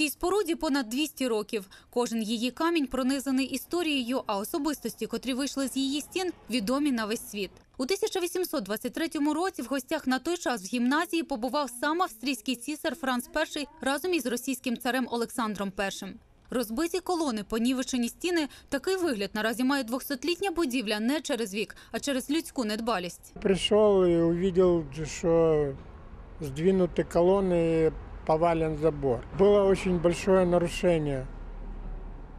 Цій споруді понад 200 років. Кожен її камінь пронизаний історією, а особистості, котрі вийшли з її стін, відомі на весь світ. У 1823 році в гостях на той час в гімназії побував сам австрійський цісар Франц І разом із російським царем Олександром І. Розбиті колони, понівечені стіни. Такий вигляд наразі має 200-літня будівля не через вік, а через людську недбалість. Пришел и увидел, что сдвинуты колонны и повален забор. Было очень большое нарушение.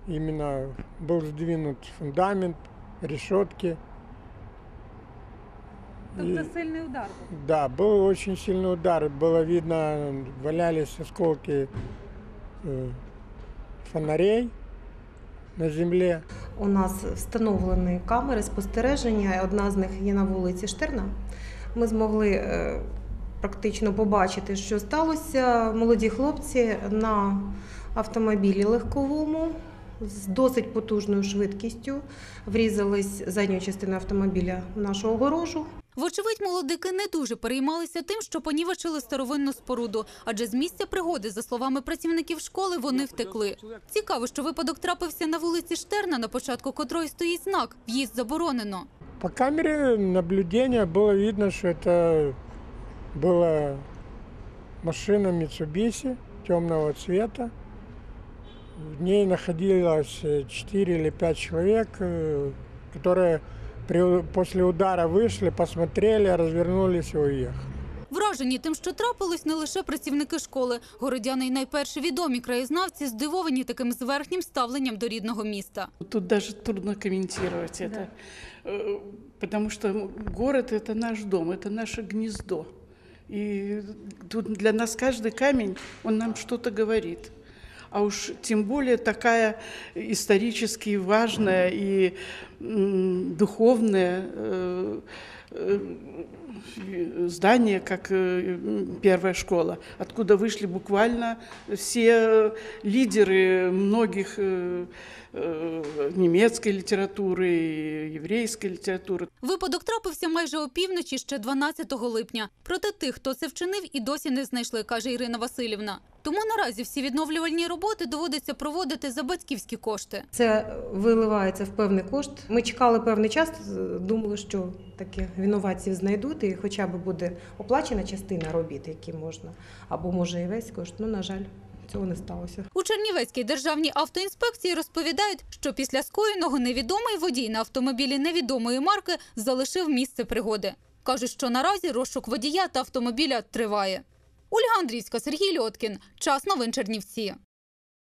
Именно был сдвинут фундамент, решетки. И- сильний удар був. да, был очень сильный удар. Было видно, валялись осколки э, фонарей на земле. У нас встановлені камери спостереження. Одна з них є на вулиці Штерна. Ми змогли е, практично побачити, що сталося. Молоді хлопці на автомобілі легковому з досить потужною швидкістю врізались задньою частиною автомобіля в нашу огорожу. Вочевидь, молодики не дуже переймалися тим, що понівечили старовинну споруду, адже з місця пригоди, за словами працівників школи, вони втекли. Цікаво, що випадок трапився на вулиці Штерна, на початку котрої стоїть знак «В'їзд заборонено». По камере наблюдения было видно, что это была машина Mitsubishi темного цвета. В ней находилось 4 или 5 человек, э, которые при- после удара вышли, посмотрели, развернулись и уехали. Вражені тим, що трапилось, не лише працівники школи. Городяни й найперші відомі краєзнавці здивовані таким зверхнім ставленням до рідного міста. Тут даже трудно комментировать это, Э, потому что город – это наш дом, это наше гнездо. И тут для нас каждый камень, он нам что-то говорит. А уж тем более такая исторически важная и духовная э, э, здание, как э, первая школа, откуда вышли буквально все лидеры многих э, э, немецкой литературы, и еврейской литературы. Випадок трапився майже опівночі ще 12 липня. Проте тих, хто це вчинив, і досі не знайшли, каже Ірина Васильівна. Тому наразі всі відновлювальні роботи доводиться проводити за батьківські кошти. Це виливається в певний кошт. Ми чекали певний час, думали, що таки винуватців знайдуть, і хоча б буде оплачена частина робіт, які можна, або може і весь кошт. Ну, на жаль, цього не сталося. У Чернівецькій державній автоінспекції розповідають, що після скоєного невідомий водій на автомобілі невідомої марки залишив місце пригоди. Кажуть, що наразі розшук водія та автомобіля триває. Ольга Андрійська, Сергій Льоткін. Час новин Чернівці.